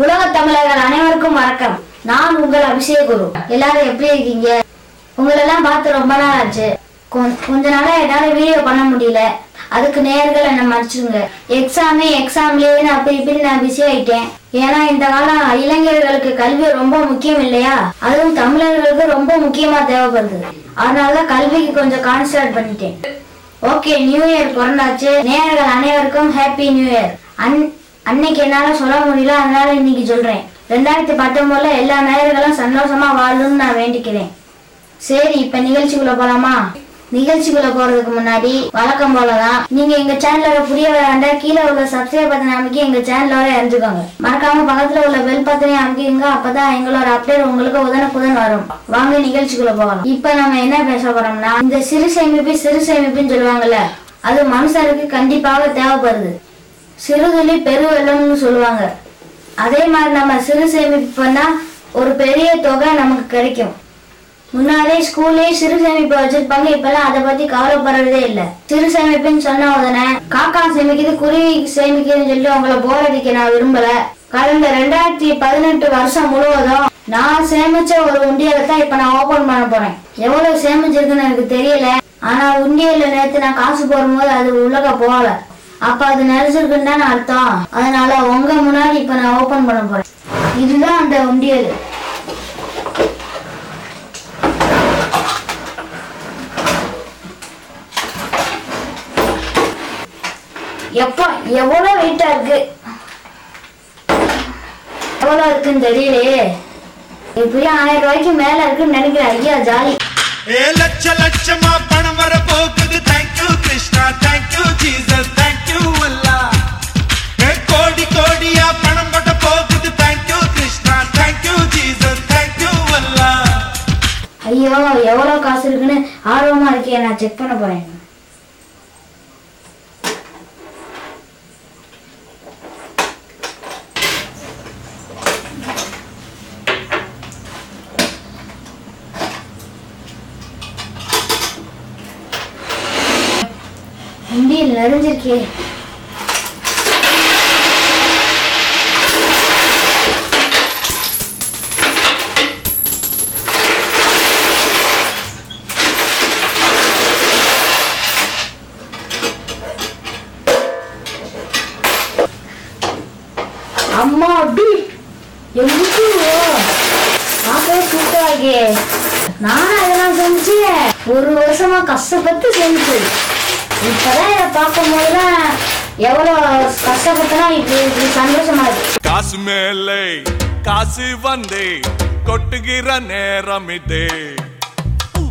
உலக தமிழர்கள் அனைவருக்கும் வணக்கம். நான் உங்கள் அபிஷேக் குரு எல்லாரும் எப்படி இருக்கீங்க? உங்களெல்லாம் பார்த்து ரொம்ப நாள் ஆச்சு கொ- கொஞ்ச நாளா என்னால வீடியோ பண்ண முடியல. அதுக்கு நேர்கள் என்ன மன்னிச்சுங்க எக்ஸாமே எக்ஸாம்லயே நான் அப்படி இப்படி நான் பிஸி ஆயிட்டேன். ஏன்னா இந்த காலம் இளைஞர்களுக்கு கல்வி ரொம்ப முக்கியம் இல்லையா? அதுவும் தமிழர்களுக்கு ரொம்ப முக்கியமா தேவைப்படுது. அதனாலதான் கல்விக்கு கொஞ்சம் கான்சன்ட்ரேட் பண்ணிட்டேன். ஓகே நியூ இயர் பிறந்தாச்சு. நேர்கள் அனைவருக்கும் ஹாப்பி நியூ இயர் அன் அன்னைக்கு என்னால சொல்ல முடியல அதனால இன்னைக்கு சொல்றேன். ரெண்டாயிரத்தி பத்தொன்பதுல எல்லா நேயர்களும் சந்தோஷமா வாழணும்னு நான் வேண்டிக்கிறேன். சரி இப்ப நிகழ்ச்சிக்குள்ள போலாமா? நிகழ்ச்சிக்குள்ள போறதுக்கு முன்னாடி வழக்கம் போலதான் நீங்க எங்க சேனலோட புரிய விளையாண்ட கீழே உள்ள சப்ஸ்கிரைப் பட்டன் அமைக்க எங்க சேனலோட அறிஞ்சுக்கோங்க. மறக்காம பக்கத்துல உள்ள பெல் பட்டனையும் அமைக்கிங்க அப்பதான் எங்களோட அப்டேட் உங்களுக்கு உதனக்குதன் வரும். வாங்க நிகழ்ச்சிக்குள்ள போகலாம். இப்ப நம்ம என்ன பேச போறோம்னா இந்த சிறு சேமிப்பு சிறு சேமிப்புன்னு சொல்லுவாங்கல்ல அது மனுஷருக்கு கண்டிப்பாக தேவைப்படுது. சிறுதுளி பெருவெள்ளம்னு சொல்லுவாங்க. அதே மாதிரி நம்ம சிறு சேமிப்பு பண்ணால் ஒரு பெரிய தொகை நமக்கு கிடைக்கும். முன்னாலே ஸ்கூல்லேயே சிறு சேமிப்பு வச்சிருப்பாங்க இப்பெல்லாம் அதை பத்தி கவலைப்படுறதே இல்லை. சிறு சேமிப்புன்னு சொன்ன உடனே காக்கா சேமிக்குது குருவி சேமிக்குதுன்னு சொல்லி உங்களை போர் அடிக்க நான் விரும்பல. கடந்த ரெண்டாயிரத்தி பதினெட்டு வருஷம் முழுவதும் நான் சேமிச்ச ஒரு உண்டியலை தான் இப்ப நான் ஓபன் பண்ண போறேன். எவ்வளவு சேமிச்சிருக்குன்னு எனக்கு தெரியல. ஆனா உண்டியல்ல நேற்று நான் காசு போடும்போது அது உள்ளக போகல. அப்ப அது நிறைச்சிருக்குன்னு தானே அர்த்தம். அதனால உங்க முன்னாடி இப்ப நான் ஓபன் பண்ண போறேன். இதுதான் அந்த உண்டியல். எப்ப எவ்வளவு வெயிட்டா இருக்கு? எவ்வளவு இருக்குன்னு தெரியலையே. எப்படியும் ஆயிரம் ரூபாய்க்கு மேல இருக்குன்னு நினைக்கிறேன். ஐயா ஜாலி. லட்ச லட்சமா பணம் வர போகுது. Krishna thank you Jesus thank you Allah கோடி கோடியா பணம் கொட்ட போகுது. Thank you Krishna thank you Jesus thank you Allah ஐயோ எவ்வளோ காசு இருக்குன்னு ஆர்வமா இருக்கே நான் செக் பண்ண போறேன். உண்டியல் நிறைஞ்சிருக்கே அம்மா அப்படி. எங்களுக்கு பார்க்கவே சூப்பரா நானும் அதெல்லாம் செஞ்சு. ஒரு வருஷமா கஷ்டப்பட்டு செஞ்சு. இப்பதான் இதை பார்க்கும் போதுதான் எவ்வளவு கஷ்டப்பட்டனா இப்படி இப்படி சந்தோஷமா இருக்கு காசு மேலே காசு வந்தே கொட்டுகிற நேரம் இதே.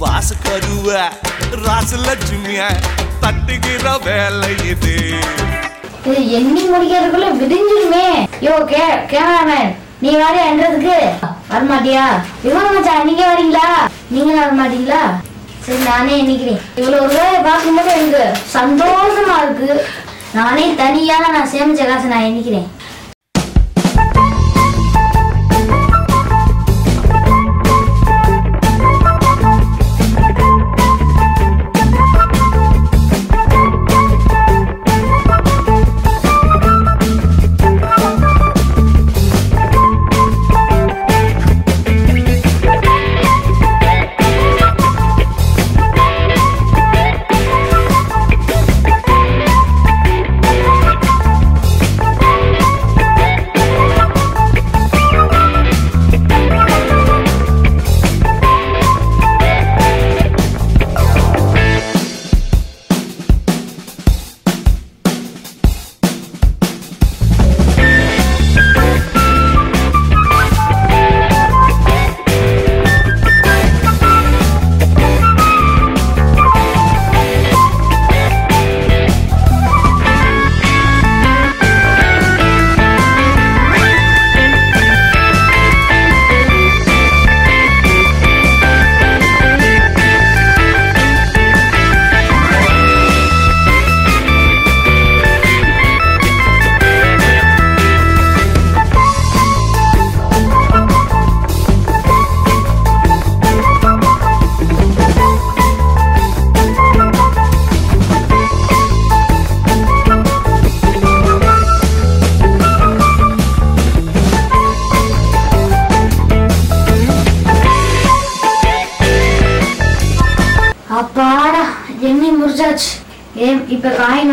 வாசு கருவ ராசு லட்சுமிய தட்டுகிற வேலை இது. இது எண்ணி முடிக்கிறதுக்குள்ள விடிஞ்சிருமே. யோ கே கேமராமேன் நீ வாரி என்றதுக்கு. வரமாட்டியா? விமான மச்சான் நீங்க வரீங்களா? நீங்க வர மாட்டீங்களா சரி நானே எண்ணிக்கிறேன். இவ்வளவு ரூபாய் பார்க்கும்போது எனக்கு சந்தோஷமா இருக்கு. நானே தனியா நான் சேமிச்ச காசை நான் எண்ணிக்கிறேன்.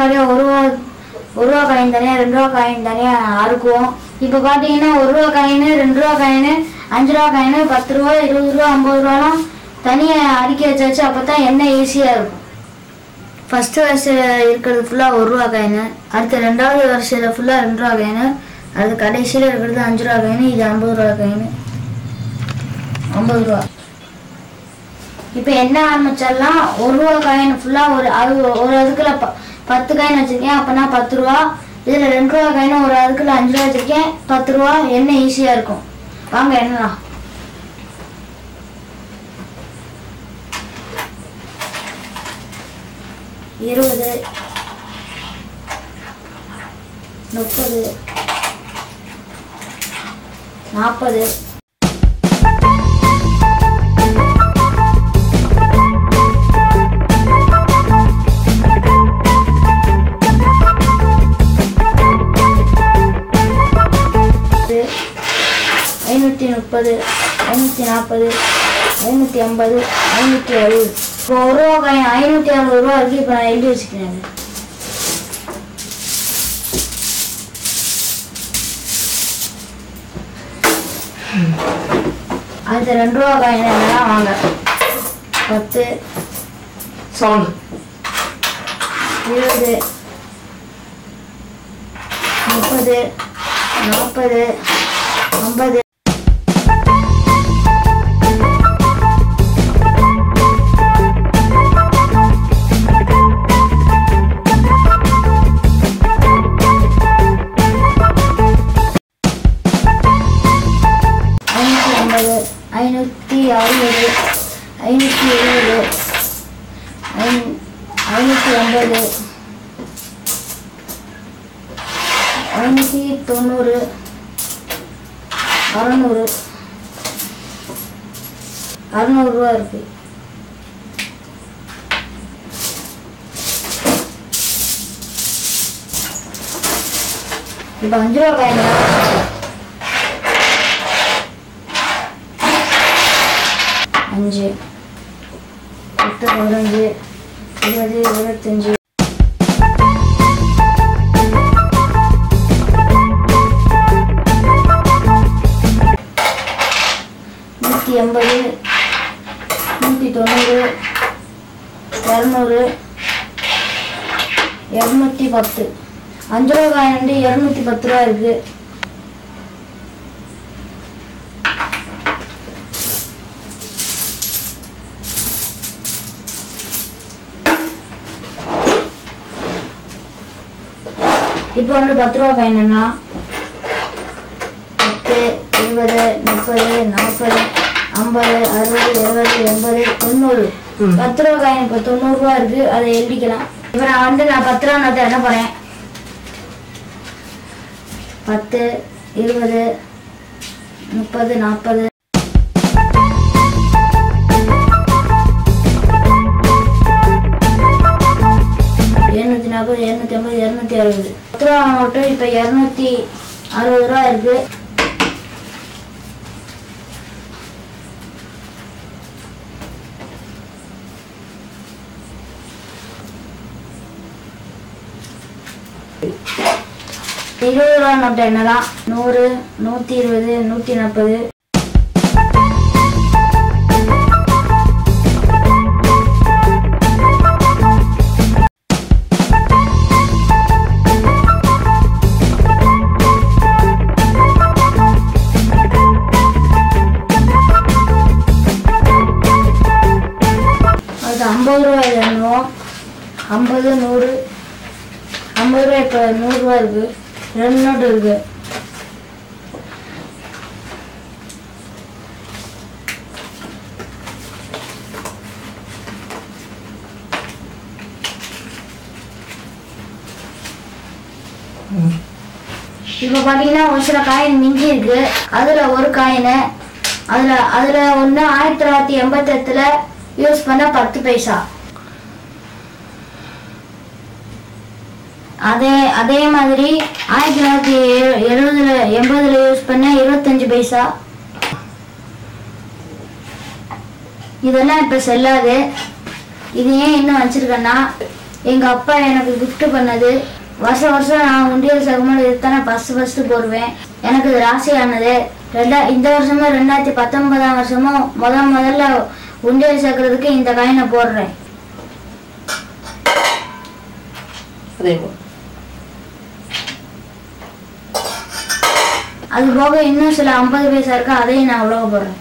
முன்னாடியே ஒரு ரூபா ஒரு ரூபா காயின் தனியாக ரெண்டு ரூபா காயின் தனியாக அறுக்குவோம். இப்போ பார்த்தீங்கன்னா ஒரு ரூபா காயின் ரெண்டு ரூபா காயின் அஞ்சு ரூபா காயின் பத்து ரூபா இருபது ரூபா ஐம்பது ரூபாலாம் தனியாக அடுக்கி வச்சாச்சு அப்போ தான் எண்ணெய் ஈஸியாக இருக்கும். ஃபஸ்ட்டு வருஷம் இருக்கிறது ஃபுல்லாக ஒரு ரூபா காயின் அடுத்த ரெண்டாவது வருஷத்துல ஃபுல்லாக ரெண்டு ரூபா காயின் அடுத்து கடைசியில் இருக்கிறது அஞ்சு ரூபா காயின் இது ஐம்பது ரூபா காயின் ஐம்பது ரூபா. இப்போ என்ன ஆரம்பிச்சிடலாம் ஒரு ரூபா காயின் ஃபுல்லாக ஒரு அது ஒரு அதுக்குள்ள பத்து காயின் வச்சுருக்கேன். அப்போனா பத்து ரூபா இதில் ரெண்டு ரூபா காயினும் ஒரு அதுக்குள்ள அஞ்சு ரூபா வச்சுருக்கேன். பத்து ரூபா என்ன ஈஸியாக இருக்கும். வாங்க எண்ணலாம் இருபது. முப்பது. நாற்பது முப்பது ஐநூற்றி நாற்பது ஐநூற்றி ஐம்பது ஐநூற்றி அறுபது இப்போ ஒரு ரூபா காயின் ஐநூற்றி அறுபது ரூபா இருக்கு இப்போ நான் எழுதி வச்சுக்கிறேன். அது. அடுத்த ரெண்டு ரூபா காயின் என்னெல்லாம் வாங்க. பத்து. சவுண்ட். இருபது. முப்பது. நாற்பது. ஐம்பது. ஐநூற்றி எழுபது ஐநூ- ஐநூற்றி ஐம்பது. ஐநூற்றி தொண்ணூறு. அறநூறு. அறநூறுரூவா இருக்கு. இப்போ அஞ்சு ரூபா காயின் அஞ்சு. எட்டு பதினஞ்சு இருபது இருபத்தஞ்சு. நூற்றி எண்பது நூற்றி தொண்ணூறு இரநூறு இரநூத்தி பத்து. அஞ்சு ரூபா காயின் வந்து இரநூத்தி பத்து ரூபா இருக்கு. இப்போ வந்து பத்து ரூபா காயின் என்ன பத்து இருபது முப்பது நாற்பது ஐம்பது அறுபது எழுபது எண்பது தொண்ணூறு. பத்து ரூபா காயின் இப்போ தொண்ணூறு ரூபா இருக்கு அதை எழுதிக்கலாம். இப்போ நான் வந்து நான் பத்து ரூபா நோட்டை என்ன போறேன்? பத்து இருபது முப்பது நாற்பது எழுநூத்தி நாற்பது எழுநூத்தி ஐம்பது இரநூத்தி அறுபது. பத்து ரூபா மட்டும் இப்போ இரநூத்தி அறுபது ரூபா இருக்கு. இருபது ரூபா நோட்டு என்னதான்? நூறு நூற்றி இருபது நூற்றி நாற்பது ஐம்பது நூறு. ஐம்பது ரூபாய் இப்போ நூறுரூவா இருக்கு. ரெண்டு நோட்டு இருக்கு. இப்போ பார்த்தீங்கன்னா ஒரு சில காயின் மிஞ்சி இருக்கு. அதில் ஒரு காயினு அதில் அதில் ஒன்று ஆயிரத்தி தொள்ளாயிரத்தி எண்பத்தெட்டில் யூஸ் பண்ண பத்து பைசா. அதே அதே மாதிரி ஆயிரத்தி தொள்ளாயிரத்தி எழுபதுல எண்பதுல யூஸ் பண்ண இருபத்தஞ்சு பைசா. இதெல்லாம் இப்போ செல்லாது. இது ஏன் இன்னும் வச்சிருக்கேன்னா எங்க அப்பா எனக்கு கிஃப்ட் பண்ணது. வருஷம் வருஷம் நான் உண்டியல் சகமான இதுதான் நான் ஃபர்ஸ்ட் ஃபர்ஸ்ட் போடுவேன். எனக்கு இது ராசியானது. ரெண்டா இந்த வருஷமும் ரெண்டாயிரத்தி பத்தொன்பதாம் வருஷமும் முத முதல்ல உண்டியல் சேர்க்கறதுக்கு இந்த காயினை போடுறேன். அதே போல். அது போக இன்னும் சில ஐம்பது பைசா இருக்கு அதையும் நான் உலக போடுறேன்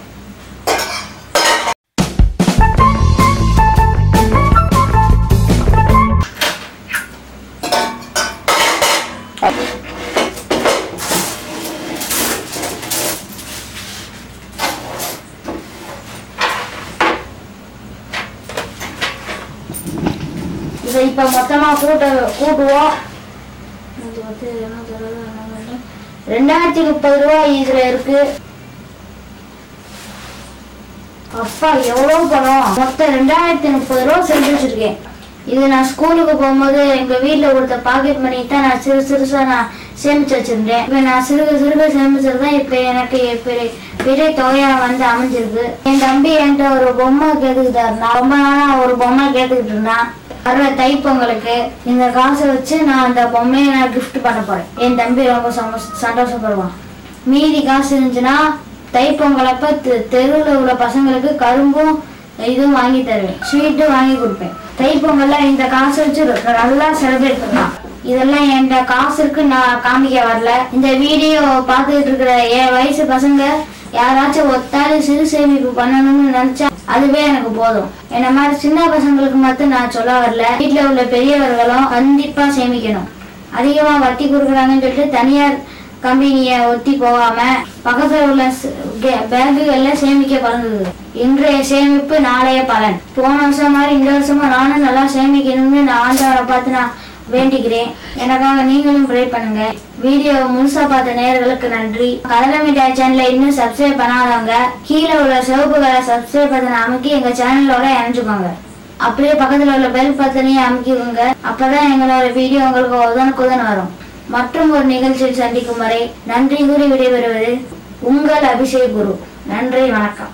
இதை இப்ப மொத்தமா கூட்ட கூட்டுவோம் இது வந்து இருநூத்தி அறுபது, இருநூத்தி ரெண்டாயிரத்தி முப்பது ரூபாய் இதுல இருக்கு. அப்பா எவ்வளவு பணம்? மொத்தம் ரெண்டாயிரத்தி முப்பது ரூபா செஞ்சு வச்சிருக்கேன். இது நான் ஸ்கூலுக்கு போகும்போது எங்க வீட்டுல கொடுத்த பாக்கெட் மணி தான் நான் சிறு சிறுசா நான் சேமிச்சு வச்சிருந்தேன். இப்ப நான் சிறுக சிறுக சேமிச்சது தான் இப்ப எனக்கு பெரிய பெரிய தொகையா வந்து அமைஞ்சிருக்கு. என் தம்பி என்கிட்ட ஒரு பொம்மை கேட்டுக்கிட்டாரு நான் ரொம்ப நாளா ஒரு பொம்மை கேட்டுக்கிட்டு இருந்தான் வர்ற தைப்பொங்கலுக்கு இந்த காசை வச்சு நான் அந்த பொம்மையை நான் கிஃப்ட் பண்ண போறேன். என் தம்பி ரொம்ப சந்தோஷப்படுவான். மீதி காசு இருந்துச்சுன்னா தைப்பொங்கலப்ப தெ- உள்ள பசங்களுக்கு கரும்பும் இதுவும் வாங்கி தருவேன். ஸ்வீட்டும் வாங்கி கொடுப்பேன். தைப்பொங்கல்ல இந்த காசு வச்சு நல்லா செலிப்ரேட் பண்ணலாம். இதெல்லாம் என்கிட்ட காசு இருக்கு நான் காமிக்க வரல. இந்த வீடியோ பார்த்துட்டு இருக்கிற என் வயசு பசங்க யாராச்சும் ஒத்தாரு சிறு சேமிப்பு பண்ணணும்னு நினைச்சா அதுவே எனக்கு போதும். என்ன மாதிரி சின்ன பசங்களுக்கு மட்டும் நான் சொல்ல வரல. வீட்டுல உள்ள பெரியவர்களும் கண்டிப்பா சேமிக்கணும். அதிகமா வட்டி கொடுக்குறாங்கன்னு சொல்லிட்டு தனியார் கம்பெனியை ஒத்தி போகாம பக்கத்துல உள்ள பேங்குகள்ல சேமிக்க பழங்குது இன்றைய சேமிப்பு நாளைய பலன். போன வருஷம் மாதிரி இந்த வருஷமா நானும் நல்லா சேமிக்கணும்னு நான் ஆண்டவரை பார்த்து நான் வேண்டிக்கிறேன் எனக்காக நீங்களும் ப்ரே பண்ணுங்க. வீடியோ முழுசா பார்த்த நேர்களுக்கு நன்றி. கடலை மிட்டாய் சேனலை இன்னும் சப்ஸ்கிரைப் பண்ணாதவங்க கீழே உள்ள சிவப்பு கலர் சப்ஸ்கிரைப் பட்டனை அமைக்கி எங்க சேனலோட இணைஞ்சுக்கோங்க. அப்படியே பக்கத்துல உள்ள பெல் பட்டனையும் அமைக்கிக்கோங்க. அப்பதான் எங்களோட வீடியோ உங்களுக்கு உதனுக்குதன் வரும். மற்றும் ஒரு நிகழ்ச்சியில் சந்திக்கும் வரை நன்றி கூறி விடைபெறுவது உங்கள் அபிஷேக் குரு. நன்றி வணக்கம்.